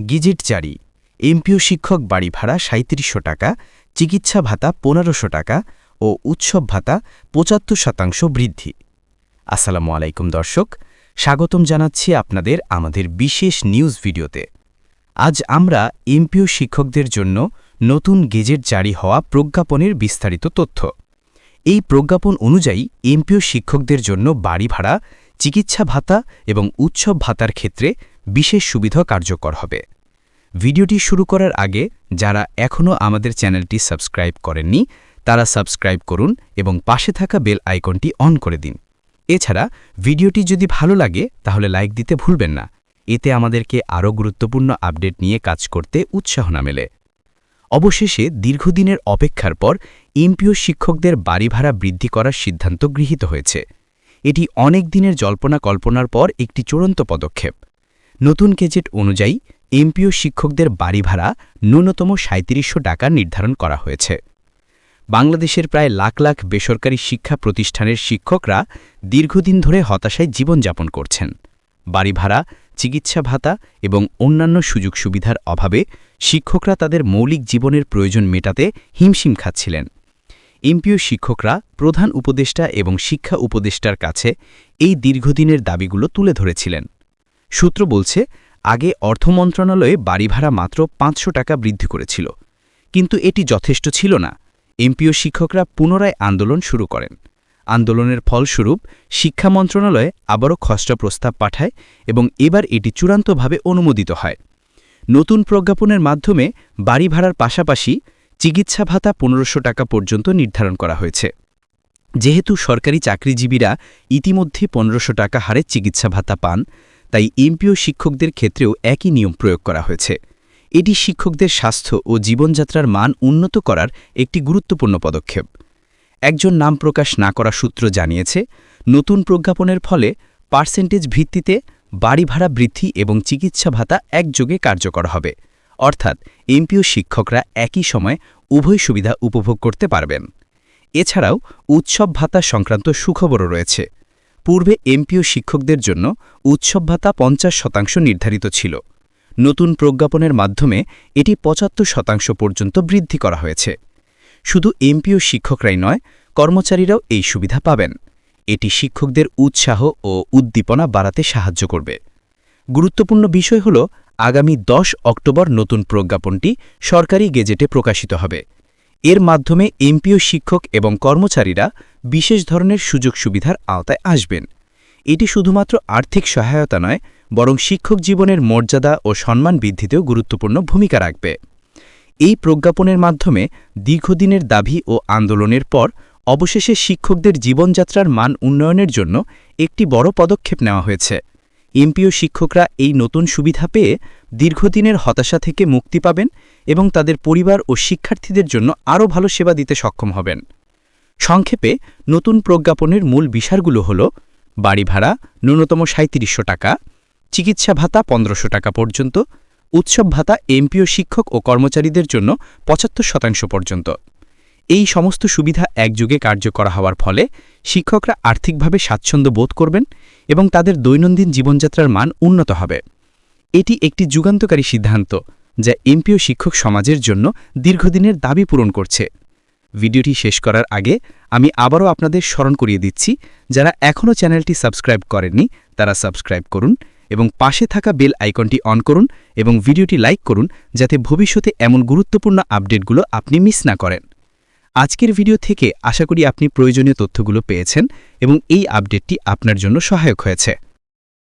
গিজিট জারি এমপিও শিক্ষক বাড়ি ভাড়া সাঁত্রিশশো টাকা, চিকিৎসা ভাতা পনেরোশো টাকা ও উৎসব ভাতা পঁচাত্তর শতাংশ বৃদ্ধি। আসসালামু আলাইকুম দর্শক, স্বাগতম জানাচ্ছি আপনাদের আমাদের বিশেষ নিউজ ভিডিওতে। আজ আমরা এমপিও শিক্ষকদের জন্য নতুন গেজেট জারি হওয়া প্রজ্ঞাপনের বিস্তারিত তথ্য। এই প্রজ্ঞাপন অনুযায়ী এমপিও শিক্ষকদের জন্য বাড়ি ভাড়া, চিকিৎসা ভাতা এবং উৎসব ভাতার ক্ষেত্রে বিশেষ সুবিধা কার্যকর হবে। ভিডিওটি শুরু করার আগে যারা এখনও আমাদের চ্যানেলটি সাবস্ক্রাইব করেননি, তারা সাবস্ক্রাইব করুন এবং পাশে থাকা বেল আইকনটি অন করে দিন। এছাড়া ভিডিওটি যদি ভালো লাগে, তাহলে লাইক দিতে ভুলবেন না। এতে আমাদেরকে আরও গুরুত্বপূর্ণ আপডেট নিয়ে কাজ করতে উৎসাহ না মেলে। অবশেষে দীর্ঘদিনের অপেক্ষার পর এমপিও শিক্ষকদের বাড়ি ভাড়া বৃদ্ধি করার সিদ্ধান্ত গৃহীত হয়েছে। এটি অনেক দিনের জল্পনা কল্পনার পর একটি চূড়ান্ত পদক্ষেপ। নতুন গেজেট অনুযায়ী এমপিও শিক্ষকদের বাড়ি ভাড়া ন্যূনতম সাঁত্রিশশো টাকা নির্ধারণ করা হয়েছে। বাংলাদেশের প্রায় লাখ লাখ বেসরকারি শিক্ষা প্রতিষ্ঠানের শিক্ষকরা দীর্ঘদিন ধরে হতাশায় জীবনযাপন করছেন। বাড়ি ভাড়া, চিকিৎসা ভাতা এবং অন্যান্য সুযোগ সুবিধার অভাবে শিক্ষকরা তাদের মৌলিক জীবনের প্রয়োজন মেটাতে হিমশিম খাচ্ছিলেন। এমপিও শিক্ষকরা প্রধান উপদেষ্টা এবং শিক্ষা উপদেষ্টার কাছে এই দীর্ঘদিনের দাবিগুলো তুলে ধরেছিলেন। সূত্র বলছে, আগে অর্থ মন্ত্রণালয়ে বাড়ি ভাড়া মাত্র পাঁচশো টাকা বৃদ্ধি করেছিল। কিন্তু এটি যথেষ্ট ছিল না। এমপিও শিক্ষকরা পুনরায় আন্দোলন শুরু করেন। আন্দোলনের ফলস্বরূপ শিক্ষা মন্ত্রণালয়ে আবারও খসড়া প্রস্তাব পাঠায় এবং এবার এটি চূড়ান্তভাবে অনুমোদিত হয়। নতুন প্রজ্ঞাপনের মাধ্যমে বাড়ি ভাড়ার পাশাপাশি চিকিৎসা ভাতা পনেরোশো টাকা পর্যন্ত নির্ধারণ করা হয়েছে। যেহেতু সরকারি চাকরিজীবীরা ইতিমধ্যে পনেরোশো টাকা হারে চিকিৎসা ভাতা পান তাই এমপিও শিক্ষকদের ক্ষেত্রেও একই নিয়ম প্রয়োগ করা হয়েছে। এটি শিক্ষকদের স্বাস্থ্য ও জীবনযাত্রার মান উন্নত করার একটি গুরুত্বপূর্ণ পদক্ষেপ। একজন নাম প্রকাশ না করা সূত্র জানিয়েছে, নতুন প্রজ্ঞাপনের ফলে পার্সেন্টেজ ভিত্তিতে বাড়ি ভাড়া বৃদ্ধি এবং চিকিৎসা ভাতা একযোগে কার্যকর হবে। অর্থাৎ এমপিও শিক্ষকরা একই সময় উভয় সুবিধা উপভোগ করতে পারবেন। এছাড়াও উৎসব ভাতা সংক্রান্ত সুখবরও রয়েছে। পূর্বে এমপিও শিক্ষকদের জন্য উৎসব ভাতা পঞ্চাশ শতাংশ নির্ধারিত ছিল। নতুন প্রজ্ঞাপনের মাধ্যমে এটি পঁচাত্তর শতাংশ পর্যন্ত বৃদ্ধি করা হয়েছে। শুধু এমপিও শিক্ষকরাই নয়, কর্মচারীরাও এই সুবিধা পাবেন। এটি শিক্ষকদের উৎসাহ ও উদ্দীপনা বাড়াতে সাহায্য করবে। গুরুত্বপূর্ণ বিষয় হল, আগামী ১০ অক্টোবর নতুন প্রজ্ঞাপনটি সরকারি গেজেটে প্রকাশিত হবে। এর মাধ্যমে এমপিও শিক্ষক এবং কর্মচারীরা বিশেষ ধরনের সুযোগ সুবিধার আওতায় আসবেন। এটি শুধুমাত্র আর্থিক সহায়তা নয়, বরং শিক্ষক জীবনের মর্যাদা ও সম্মান বৃদ্ধিতেও গুরুত্বপূর্ণ ভূমিকা রাখবে। এই প্রজ্ঞাপনের মাধ্যমে দীর্ঘদিনের দাবি ও আন্দোলনের পর অবশেষে শিক্ষকদের জীবনযাত্রার মান উন্নয়নের জন্য একটি বড় পদক্ষেপ নেওয়া হয়েছে। এমপিও শিক্ষকরা এই নতুন সুবিধা পেয়ে দীর্ঘদিনের হতাশা থেকে মুক্তি পাবেন এবং তাদের পরিবার ও শিক্ষার্থীদের জন্য আরও ভালো সেবা দিতে সক্ষম হবেন। সংক্ষেপে নতুন প্রজ্ঞাপনের মূল বিষয়গুলো হল, বাড়ি ভাড়া ন্যূনতম সাঁত্রিশশো টাকা, চিকিৎসা ভাতা পনেরোশো টাকা পর্যন্ত, উৎসব ভাতা এমপিও শিক্ষক ও কর্মচারীদের জন্য পঁচাত্তর শতাংশ পর্যন্ত। এই সমস্ত সুবিধা একযুগে কার্যকর হওয়ার ফলে শিক্ষকরা আর্থিকভাবে স্বাচ্ছন্দ্য বোধ করবেন এবং তাদের দৈনন্দিন জীবনযাত্রার মান উন্নত হবে। এটি একটি যুগান্তকারী সিদ্ধান্ত যা এমপিও শিক্ষক সমাজের জন্য দীর্ঘদিনের দাবি পূরণ করছে। ভিডিওটি শেষ করার আগে আমি আবারও আপনাদের স্মরণ করিয়ে দিচ্ছি, যারা এখনও চ্যানেলটি সাবস্ক্রাইব করেননি, তারা সাবস্ক্রাইব করুন এবং পাশে থাকা বেল আইকনটি অন করুন এবং ভিডিওটি লাইক করুন, যাতে ভবিষ্যতে এমন গুরুত্বপূর্ণ আপডেটগুলো আপনি মিস না করেন। আজকের ভিডিও থেকে আশা করি আপনি প্রয়োজনীয় তথ্যগুলো পেয়েছেন এবং এই আপডেটটি আপনার জন্য সহায়ক হয়েছে।